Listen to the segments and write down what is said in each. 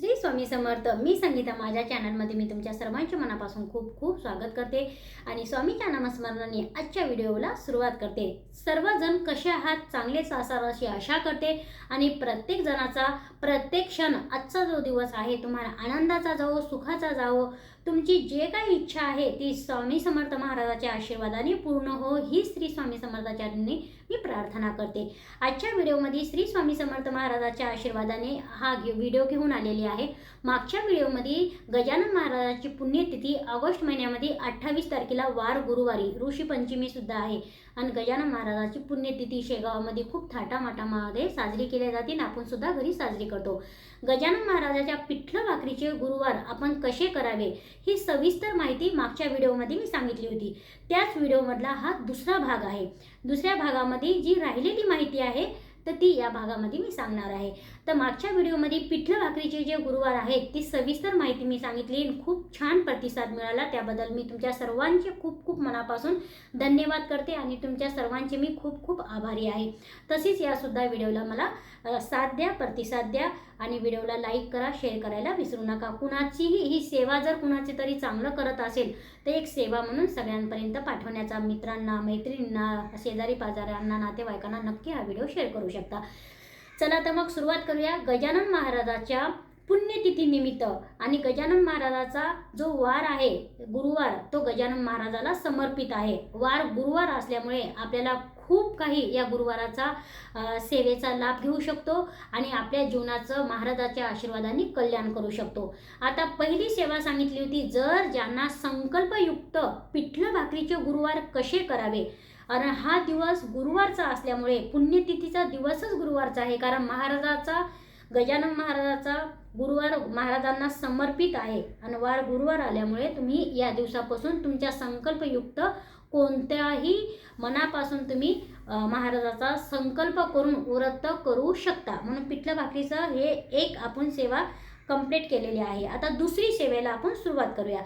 श्री स्वामी समर्थ मी संगीता माझ्या चॅनलमध्ये मी तुमच्या सर्वांच्या मनापासून खूप खूप स्वागत करते आणि स्वामीच्या नामस्मरणाने आजच्या व्हिडिओला सुरुवात करते. सर्वजण कसे आहात? चांगलेच असाल अशी आशा करते आणि प्रत्येक जणाचा प्रत्येक क्षण आजचा जो दिवस आहे तुम्हाला आनंदाचा जावो सुखाचा जावो तुमची जे काही इच्छा आहे ती स्वामी समर्थ महाराजाच्या आशीर्वादाने पूर्ण हो ही श्री स्वामी समर्थाच्या मी प्रार्थना करते. आजच्या व्हिडिओमध्ये श्री स्वामी समर्थ महाराजाच्या आशीर्वादाने हा व्हिडिओ घेऊन आलेली आहे. मागच्या व्हिडिओमध्ये गजानन महाराजाची पुण्यतिथी ऑगस्ट महिन्यामध्ये अठ्ठावीस तारखेला वार गुरुवारी ऋषी पंचमी सुद्धा आहे. आणि गजानन महाराजाची पुण्यतिथी शेगावामध्ये खूप थाटामाटामध्ये साजरी केल्या जाते आणि आपण सुद्धा घरी साजरी करतो. गजानन महाराजाच्या पिठलं भाकरीचे गुरुवार आपण कसे करावे ही सविस्तर माहिती मागच्या व्हिडिओमध्ये मी सांगितली होती. त्याच व्हिडिओमधला हा दुसरा भाग आहे. दुसऱ्या भागामध्ये जी राहिलेली माहिती आहे तर ती या भागामध्ये मी सांगणार आहे. तर मागच्या व्हिडिओमध्ये पिठलं भाकरीचे जे गुरुवार आहेत ती सविस्तर माहिती मी सांगितली खूप छान प्रतिसाद मिळाला. त्याबद्दल मी तुमच्या सर्वांचे खूप खूप मनापासून धन्यवाद करते आणि तुमच्या सर्वांचे मी खूप खूप आभारी आहे. तसेच यासुद्धा व्हिडिओला मला साथ द्या प्रतिसाद द्या आणि व्हिडिओला लाईक करा शेअर करायला विसरू नका. कुणाचीही ही सेवा जर कुणाची तरी चांगलं करत असेल तर एक सेवा म्हणून सगळ्यांपर्यंत पाठवण्याचा मित्रांना मैत्रिणींना शेजारी पाजाऱ्यांना नातेवाईकांना नक्की हा व्हिडिओ शेअर करू शकता. चला तर मग सुरुवात करूया. गजानन महाराजाच्या पुण्यतिथीनिमित्त आणि गजानन महाराजाचा जो वार आहे गुरुवार तो गजानन महाराजाला समर्पित आहे. वार गुरुवार असल्यामुळे आपल्याला खूप काही या गुरुवाराचा सेवेचा लाभ घेऊ शकतो आणि आपल्या जीवनाचं महाराजाच्या आशीर्वादाने कल्याण करू शकतो. आता पहिली सेवा सांगितली होती जर ज्यांना संकल्पयुक्त पिठलं भाकरीचे गुरुवार कसे करावे? आणि हा दिवस गुरुवारचा असल्यामुळे पुण्यतिथीचा दिवसच गुरुवारचा आहे. कारण महाराजाचा गजानन महाराजाचा गुरुवार महाराजांना समर्पित आहे. आणि वार गुरुवार आल्यामुळे तुम्ही या दिवसापासून तुमच्या संकल्पयुक्त कोणत्याही मनापासून तुम्ही महाराजाचा संकल्प करून व्रत करू शकता. म्हणून पिठलं भाकरीचं हे एक आपण सेवा कंप्लीट केलेली आहे. आता दुसरी सेवेला आपण सुरुवात करूया.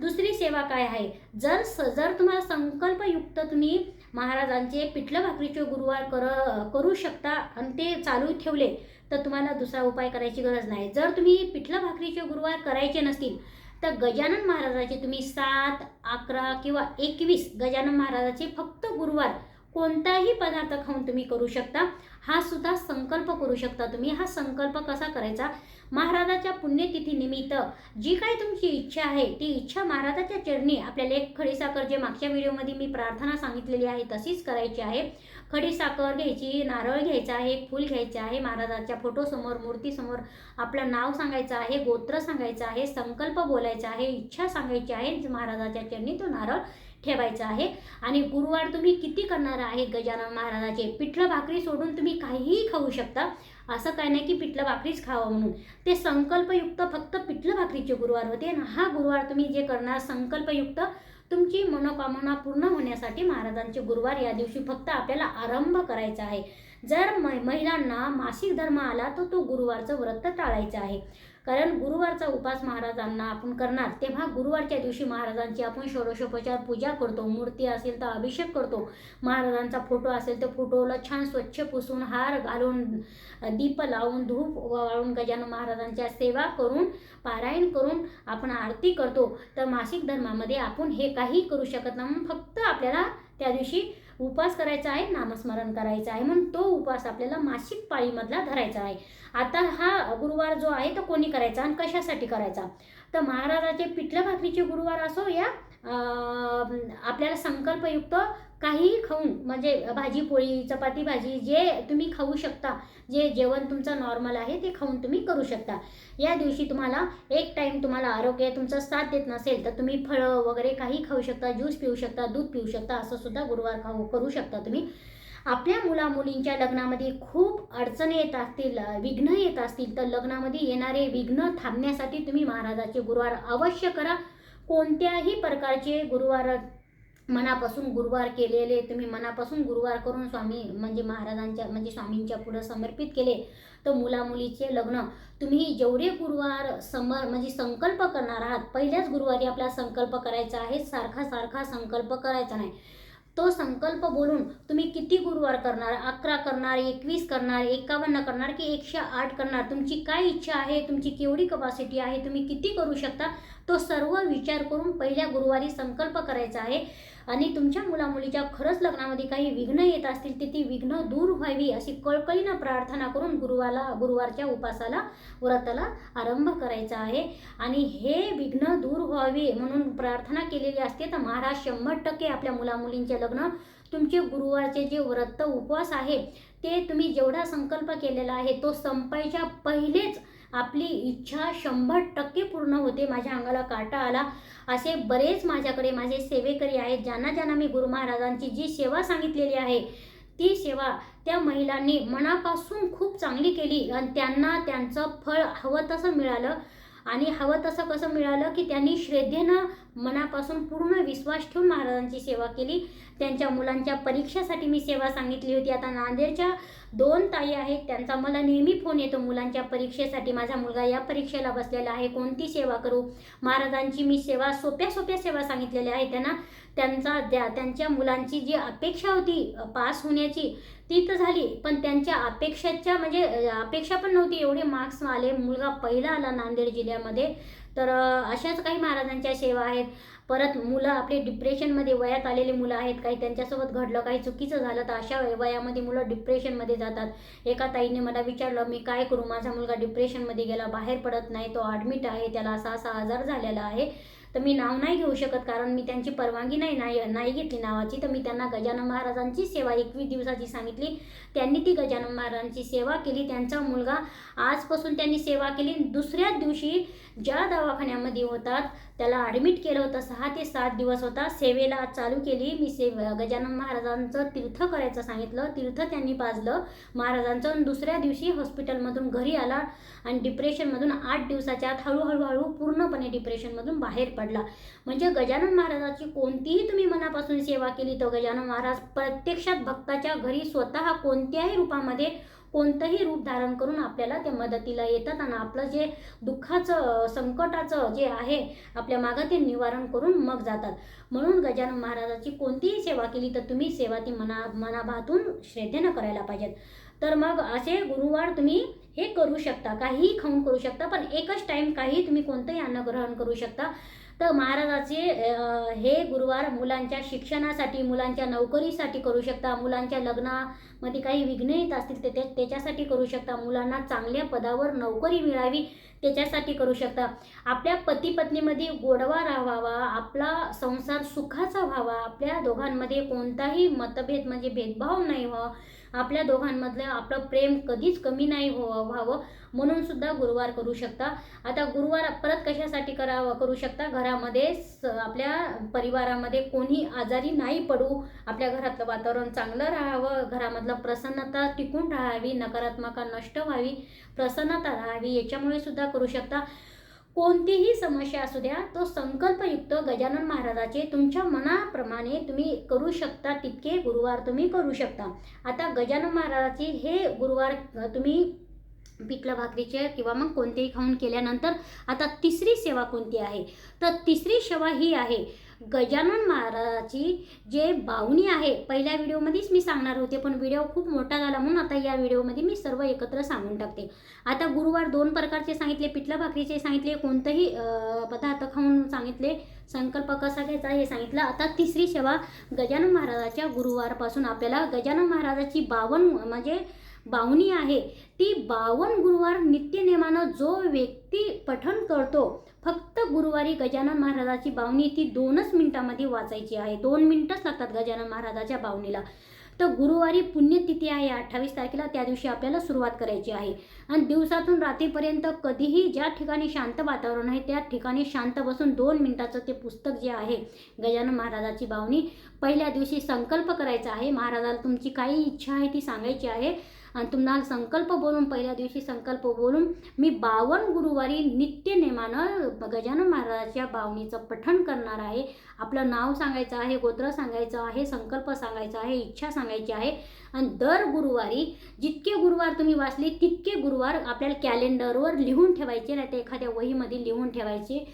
दुसरी सेवा काय आहे? जर स जर तुम्हाला संकल्पयुक्त तुम्ही महाराजांचे पिठलं भाकरीचे गुरुवार कर करू शकता आणि ते चालू ठेवले तर तुम्हाला दुसरा उपाय करायची गरज नाही. जर तुम्ही पिठलं भाकरीचे गुरुवार करायचे नसतील तर गजानन महाराजाचे तुम्ही सात अकरा किंवा एकवीस गजानन महाराजाचे फक्त गुरुवार कोणताही पदार्थ खाऊन तुम्ही करू शकता. हा सुद्धा संकल्प करू शकता तुम्ही. हा संकल्प कसा करायचा? महाराजाच्या पुण्यतिथीनिमित्त जी काही तुमची इच्छा आहे ती इच्छा महाराजाच्या चरणी आपल्याला एक खडीसाखर जे मागच्या व्हिडिओमध्ये मी प्रार्थना सांगितलेली आहे तशीच करायची आहे. खडीसाखर घ्यायची नारळ घ्यायचा आहे एक फूल घ्यायचं आहे महाराजाच्या फोटोसमोर मूर्तीसमोर आपलं नाव सांगायचं आहे गोत्र सांगायचं आहे संकल्प बोलायचा आहे इच्छा सांगायची आहे. महाराजाच्या चरणी तो नारळ ठेवायचं आहे. आणि गुरुवार तुम्ही किती करणार आहे गजानन महाराजाचे? पिठलं भाकरी सोडून तुम्ही काहीही खाऊ शकता. असं काय नाही की पिठलं भाकरीच खावं म्हणून. ते संकल्पयुक्त फक्त पिठलं भाकरीचे गुरुवार होते. आणि हा गुरुवार तुम्ही जे करणार संकल्पयुक्त तुमची मनोकामना पूर्ण होण्यासाठी महाराजांचे गुरुवार या दिवशी फक्त आपल्याला आरंभ करायचा आहे. जर मै महिलांना मासिक धर्म आला तर तो गुरुवारचं व्रत टाळायचं आहे. कारण गुरुवारचा उपास महाराजांना आपण करणार तेव्हा गुरुवारच्या दिवशी महाराजांची आपण षोडशोपचार पूजा करतो. मूर्ती असेल तर अभिषेक करतो. महाराजांचा फोटो असेल तर फोटोला छान स्वच्छ पुसून हार घालून दीप लावून धूप वाळून गजानन महाराजांच्या सेवा करून पारायण करून आपण आरती करतो. तर मासिक धर्मामध्ये आपण हे काही करू शकत नाही. म्हणून फक्त आपल्याला त्या दिवशी उपास करायचा आहे नामस्मरण करायचं आहे म्हणून तो उपास आपल्याला मासिक पाळीमधला धरायचा आहे. आता हा गुरुवार जो आहे तो कोणी करायचा आणि कशासाठी करायचा? तर महाराजाचे पिठलं भाकरीचे गुरुवार असो या आपल्याला संकल्पयुक्त काहीही खाऊन म्हणजे भाजी पोळी चपाती भाजी जे तुम्ही खाऊ शकता जे जेवण तुमचं नॉर्मल आहे ते खाऊन तुम्ही करू शकता. या दिवशी तुम्हाला एक टाईम तुम्हाला आरोग्य तुमचा साथ देत नसेल तर तुम्ही फळं वगैरे काही खाऊ शकता ज्यूस पिऊ शकता दूध पिऊ शकता असं सुद्धा गुरुवार खाऊ करू शकता तुम्ही. आपल्या मुला मुलींच्या लग्नामध्ये खूप अडचणी येत असतील विघ्न येत असतील तर लग्नामध्ये येणारे विघ्न थांबण्यासाठी तुम्ही महाराजाचे गुरुवार अवश्य करा. कोणत्याही प्रकारचे गुरुवार मनापासून गुरुवार केलेले तुम्ही मनापासून गुरुवार करून स्वामी म्हणजे महाराजांच्या म्हणजे स्वामींच्या पुढं समर्पित केले. तर मुलामुलीचे लग्न तुम्ही जेवढे गुरुवार समर म्हणजे संकल्प करणार आहात पहिल्याच गुरुवारी आपला संकल्प करायचा आहे सारखा सारखा संकल्प करायचा नाही. तो संकल्प बोलून तुम्ही किती गुरुवार करणार? अकरा करणार एकवीस करणार एकावन्न करणार की एकशे आठ करणार? तुमची काय इच्छा आहे? तुमची केवढी कपॅसिटी आहे? तुम्ही किती करू शकता? तो सर्व विचार करून पहिल्या गुरुवारी संकल्प करायचा आहे. आणि तुमच्या मुलामुलीच्या खरंच लग्नामध्ये काही विघ्न येत असतील तर ती विघ्न दूर व्हावी अशी कळकळीनं प्रार्थना करून गुरुवाला गुरुवारच्या उपासाला व्रताला आरंभ करायचा आहे. आणि हे विघ्न दूर व्हावे म्हणून प्रार्थना केलेली असते तर महाराज शंभर टक्के आपल्या मुलामुलींचे लग्न तुमचे गुरुवारचे जे व्रत उपवास आहे ते तुम्ही जेवढा संकल्प केलेला आहे तो संपायच्या पहिलेच आपली इच्छा शंभर टक्के पूर्ण होते. माझ्या अंगाला काटा आला. असे बरेच माझ्याकडे माझे सेवेकरी आहेत. ज्यांना ज्यांना मी गुरु महाराजांची जी सेवा सांगितलेली आहे ती सेवा त्या महिलांनी मनापासून खूप चांगली केली आणि त्यांना त्यांचं फळ हवं तसं मिळालं. आणि हवं तसं कसं मिळालं की त्यांनी श्रद्धेनं मनापासून पूर्ण विश्वास ठेवून महाराजांची सेवा केली. त्यांच्या मुलांच्या परीक्षेसाठी मी सेवा सांगितली होती. आता नांदेडच्या दोन ताई आहेत. त्यांचा मला नेहमी फोन येतो. मुलांच्या परीक्षेसाठी माझा मुलगा या परीक्षेला बसलेला आहे. कोणती सेवा करू? महाराजांची मी सेवा सोप्या सोप्या सेवा सांगितलेल्या आहे त्यांना त्यांचा द्या त्यांच्या मुलांची जी अपेक्षा होती पास होण्याची ती तर झाली. पण त्यांच्या अपेक्षेच्या म्हणजे अपेक्षा पण नव्हती. एवढे मार्क्स आले. मुलगा पहिला आला नांदेड जिल्ह्यामध्ये. तर अशाच काही महाराजांच्या सेवा आहेत. परत मुलं आपले डिप्रेशनमध्ये वयात आलेली मुलं आहेत. काही त्यांच्यासोबत घडलं काही चुकीचं झालं तर अशा वयामध्ये मुलं डिप्रेशनमध्ये जातात. एका ताईने मला विचारलं मी काय करू? माझा मुलगा डिप्रेशनमध्ये गेला बाहेर पडत नाही तो ॲडमिट आहे त्याला असा असा आजार झालेला आहे. तर मी नाव नाही घेऊ शकत कारण मी त्यांची परवानगी नाही नाही नाही घेतली नावाची. तर मी त्यांना गजानन महाराजांची सेवा एकवीस दिवसाची सांगितली. त्यांनी ती गजानन महाराजांची सेवा केली. त्यांचा मुलगा आजपासून त्यांनी सेवा केली. दुसऱ्याच दिवशी ज्या दवाखान्यामध्ये होतात त्याला ॲडमिट केलं होतं. सहा ते सात दिवस होता. सेवेला चालू केली. मी सेव गजानन महाराजांचं तीर्थ करायचं सांगितलं. तीर्थ त्यांनी पाजलं महाराजांचं. आणि दुसऱ्या दिवशी हॉस्पिटलमधून घरी आला. आणि डिप्रेशनमधून आठ दिवसाच्या आत हळूहळू हळू पूर्णपणे डिप्रेशनमधून बाहेर पडला. म्हणजे गजानन महाराजाची कोणतीही तुम्ही मनापासून सेवा केली तर गजानन महाराज प्रत्यक्षात भक्ताच्या घरी स्वतः कोणत्याही रूपामध्ये कोणतंही रूप धारण करून आपल्याला ते मदतीला येतात आणि आपलं जे दुःखाचं संकटाचं जे आहे आपल्या मागं ते निवारण करून मग जातात. म्हणून गजानन महाराजाची कोणतीही सेवा केली तर तुम्ही सेवा ती मना मनाभातून श्रद्धेनं करायला पाहिजेत. तर मग असे गुरुवार तुम्ही हे करू शकता काहीही खाऊन करू शकता पण एकच टाईम काही तुम्ही कोणतंही अन्न ग्रहण करू शकता. तर महाराजाचे हे गुरुवार मुलांच्या शिक्षणासाठी मुलांच्या नोकरीसाठी करू शकता. मुलांच्या लग्नामध्ये काही विघ्न येत असतील ते त्याच्यासाठी करू शकता. मुलांना चांगल्या पदावर नोकरी मिळावी त्याच्यासाठी करू शकता. आपल्या पती पत्नीमध्ये गोडवा राहावा आपला संसार सुखाचा व्हावा. आपल्या दोघांमध्ये कोणताही मतभेद म्हणजे भेदभाव नाही व्हावा. आपल्या दोघांमधलं आपलं प्रेम कधीच कमी नाही हो व्हावं म्हणून सुद्धा गुरुवार करू शकता. आता गुरुवार परत कशासाठी करावं करू शकता? घरामध्ये आपल्या परिवारामध्ये कोणी आजारी नाही पडू. आपल्या घरातलं वातावरण चांगलं राहावं. घरामधलं प्रसन्नता टिकून राहावी. नकारात्मक नष्ट व्हावी. प्रसन्नता राहावी. याच्यामुळे सुद्धा करू शकता. कोणतीही समस्या असू द्या तो संकल्पयुक्त गजानन महाराजाचे तुमच्या मनाप्रमाणे तुम्ही करू शकता तितके गुरुवार तुम्ही करू शकता. आता गजानन महाराजाचे हे गुरुवार तुम्ही पिठलं भाकरीचे किंवा मग कोणतेही खाऊन केल्यानंतर आता तिसरी सेवा कोणती आहे? तर तिसरी सेवा ही आहे गजानन महाराजाची जे बाहुनी आहे पहिल्या व्हिडिओमध्येच मी सांगणार होते पण व्हिडिओ खूप मोठा झाला म्हणून आता या व्हिडिओमध्ये मी सर्व एकत्र सांगून टाकते. आता गुरुवार दोन प्रकारचे सांगितले पिठलं भाकरीचे सांगितले कोणतंही पदार्थ खाऊन सांगितले संकल्प कसा घ्यायचा हे सांगितलं. आता तिसरी सेवा गजानन महाराजाच्या गुरुवारपासून आपल्याला गजानन महाराजाची बावन म्हणजे बावनी आहे. ती बावन गुरुवार नित्यनेमानं जो व्यक्ती पठण करतो फक्त गुरुवारी गजानन महाराजाची बावनी ती दोनच मिनिटामध्ये वाचायची आहे. दोन मिनटंच लागतात गजानन महाराजाच्या बावनीला तर गुरुवारी पुण्यतिथी आहे अठ्ठावीस तारखेला त्या दिवशी आपल्याला सुरुवात करायची आहे. आणि दिवसातून रात्रीपर्यंत कधीही ज्या ठिकाणी शांत वातावरण आहे त्या ठिकाणी शांत बसून दोन मिनिटाचं ते पुस्तक जे आहे गजानन महाराजाची बावनी पहिल्या दिवशी संकल्प करायचा आहे. महाराजाला तुमची काही इच्छा आहे ती सांगायची आहे. आणि तुम्हाला संकल्प बोलून पहिल्या दिवशी संकल्प बोलून मी बावन गुरुवारी नित्य नेमानं गजानन महाराजाच्या बावणीचं पठण करणार आहे. आपलं नाव सांगायचं आहे गोत्र सांगायचं आहे संकल्प सांगायचा आहे इच्छा सांगायची आहे. आणि दर गुरुवारी जितके गुरुवार तुम्ही वाचले तितके गुरुवार आपल्याला कॅलेंडरवर लिहून ठेवायचे नाही तर एखाद्या वहीमध्ये लिहून ठेवायचे.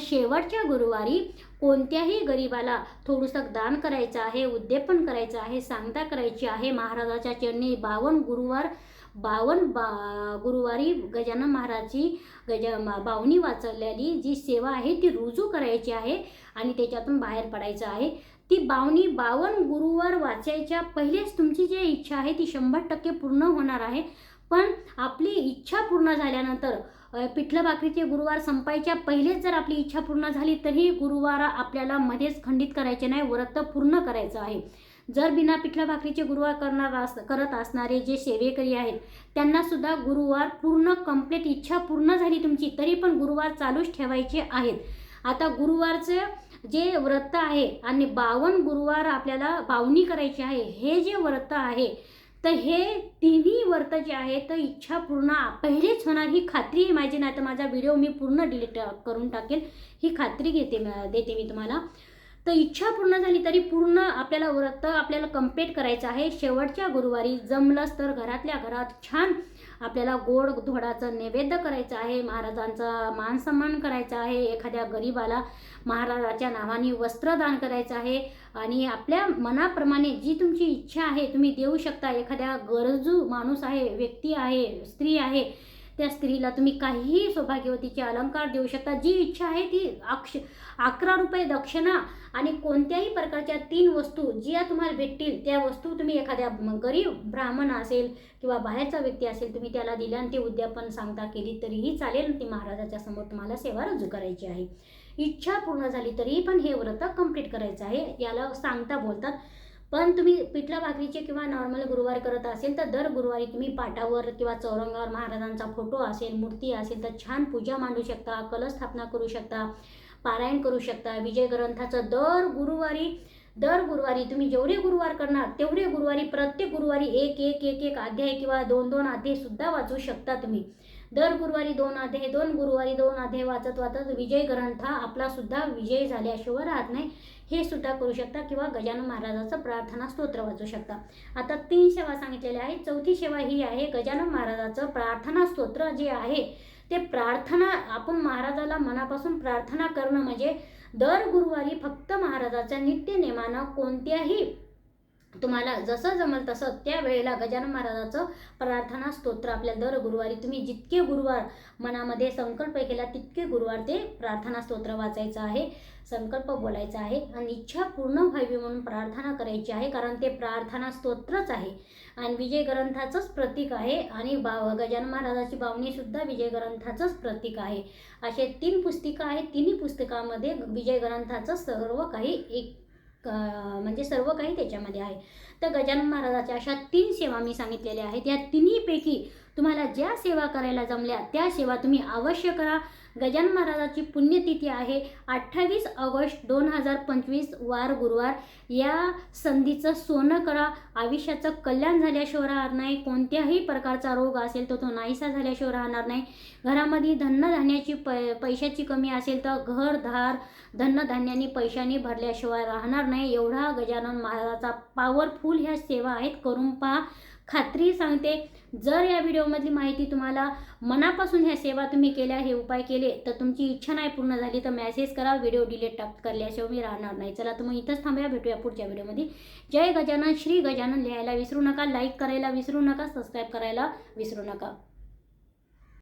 शेवटच्या गुरुवारी कोणत्याही गरिबाला थोडंसं दान करायचं आहे उद्यापन करायचं आहे सांगता करायची आहे महाराजाच्या चरणी बावन गुरुवार बावन बा गुरुवारी गजानन महाराजची गज बावनी वाचवलेली जी सेवा आहे ती रुजू करायची आहे आणि त्याच्यातून बाहेर पडायचं आहे. ती बावनी बावन गुरुवार वाचायच्या पहिलेच तुमची जी इच्छा आहे ती शंभर टक्के पूर्ण होणार आहे. पण आपली इच्छा पूर्ण झाल्यानंतर पिठलं भाकरीचे गुरुवार संपायच्या पहिलेच जर आपली इच्छा पूर्ण झाली तरी गुरुवार आपल्याला मध्येच खंडित करायचे नाही व्रत पूर्ण करायचं आहे. जर बिना पिठलं भाकरीचे गुरुवार करणार अस करत असणारे जे सेवेकरी आहेत त्यांनासुद्धा गुरुवार पूर्ण कंप्लीट इच्छा पूर्ण झाली तुमची तरी पण गुरुवार चालूच ठेवायचे आहेत. आता गुरुवारचं जे व्रत आहे आणि बावन गुरुवार आपल्याला बावणी करायची आहे हे जे व्रत आहे तर हे तिन्ही व्रत जे आहे तर इच्छा पूर्ण पहिलेच होणार ही खात्री आहे माझी नाही तर माझा व्हिडिओ मी पूर्ण डिलीट करून टाकेल ही खात्री घेते देते मी तुम्हाला. तर इच्छा पूर्ण झाली तरी पूर्ण आपल्याला व्रत आपल्याला कंप्लीट करायचं आहे. शेवटच्या गुरुवारी जमलंच तर घरातल्या घरात छान आपल्याला गोड धोडाचं नैवेद्य करायचं आहे महाराजांचा मानसन्मान करायचा आहे एखाद्या गरीबाला महाराजाच्या नावाने वस्त्रदान करायचं आहे आणि आपल्या मनाप्रमाणे जी तुमची इच्छा आहे तुम्ही देऊ शकता. एखाद्या गरजू माणूस आहे व्यक्ती आहे स्त्री आहे त्या स्त्रीला तुम्ही काहीही सौभाग्यवतीचे अलंकार देऊ शकता. जी इच्छा आहे ती अक्ष अकरा रुपये दक्षिणा आणि कोणत्याही प्रकारच्या तीन वस्तू ज्या तुम्हाला भेटतील त्या वस्तू तुम्ही एखाद्या गरीब ब्राह्मण असेल किंवा बाहेरचा व्यक्ती असेल तुम्ही त्याला दिल्या आणि ते उद्यापन सांगता केली तरीही चालेल. ती महाराजाच्या समोर तुम्हाला सेवा रुजू करायची आहे. इच्छा पूर्ण झाली तरी पण हे व्रत कंप्लीट करायचं आहे. याला सांगता बोलतात पण तुम्ही पिठला भाकरीचे किंवा नॉर्मल गुरुवार करत असेल तर दर गुरुवारी तुम्ही पाटावर किंवा चौरंगावर महाराजांचा फोटो असेल मूर्ती असेल तर छान पूजा मांडू शकता कलस्थापना करू शकता पारायण करू शकता विजय ग्रंथाचं दर गुरुवारी दर गुरुवारी तुम्ही जेवढे गुरुवार करणार तेवढे गुरुवारी प्रत्येक गुरुवारी एक एक एक एक अध्याय किंवा दोन दोन अध्याय सुद्धा वाचू शकता तुम्ही. दर गुरुवारी दोन अध्याय दोन गुरुवारी दोन अध्याय वाचत वाचत विजय ग्रंथ आपला सुद्धा विजय झाल्याशिवाय राहत नाही. हे सुद्धा करू शकता किंवा गजानन महाराजाचं प्रार्थना स्तोत्र वाचू शकता. आता तीन सेवा सांगितलेल्या आहेत. चौथी सेवा ही आहे गजानन महाराजाचं प्रार्थना स्तोत्र जे आहे ते प्रार्थना आपण महाराजाला मनापासून प्रार्थना करणं म्हणजे दर गुरुवारी फक्त महाराजाच्या नित्य नेमानं कोणत्याही तुम्हाला जसं जमल तसं त्या वेळेला गजानन महाराजाचं प्रार्थना स्तोत्र आपल्या दर गुरुवारी तुम्ही जितके गुरुवार मनामध्ये संकल्प केला तितके गुरुवार ते प्रार्थना स्तोत्र वाचायचं आहे संकल्प बोलायचा आहे आणि इच्छा पूर्ण व्हावी म्हणून प्रार्थना करायची आहे कारण ते प्रार्थना स्तोत्रच आहे. आणि विजय ग्रंथाचंच प्रतीक आहे आणि बा गजानन महाराजाची बावणीसुद्धा विजय ग्रंथाचंच प्रतीक आहे. असे तीन पुस्तिका आहेत. तिन्ही पुस्तकामध्ये विजय ग्रंथाचं सर्व काही एक म्हणजे सर्व काही त्याच्यामध्ये आहे. तर गजानन महाराजाच्या अशा तीन सेवा मी सांगितलेल्या आहेत. या तिन्हीपैकी तुम्हाला ज्या सेवा करायला जमल्या त्या सेवा तुम्ही अवश्य करा. गजानन महाराजाची पुण्यतिथी आहे. अठ्ठावीस ऑगस्ट दोन हजार पंचवीस वार गुरुवार. या संधीचं सोनं करा. आयुष्याचं कल्याण झाल्याशिवाय राहणार नाही. कोणत्याही प्रकारचा रोग असेल तर तो नाहीसा झाल्याशिवाय राहणार नाही. घरामध्ये धन्नधान्याची पै पैशाची कमी असेल तर घर धार धन्नधान्याने पैशाने भरल्याशिवाय राहणार नाही. एवढा गजानन महाराजाचा पॉवरफुल ह्या सेवा आहेत. करून पहा. खात्री सांगते. जर या व्हिडिओमधली माहिती तुम्हाला मनापासून ह्या सेवा तुम्ही केल्या हे उपाय केले तर तुमची इच्छा नाही पूर्ण झाली तर मेसेज करा व्हिडिओ डिलीट टाक करल्याशिवाय मी राहणार नाही. चला तर मग इथंच थांबूया भेटूया पुढच्या व्हिडिओमध्ये. जय गजानन श्री गजानन लिहायला विसरू नका लाईक करायला विसरू नका सबस्क्राईब करायला विसरू नका.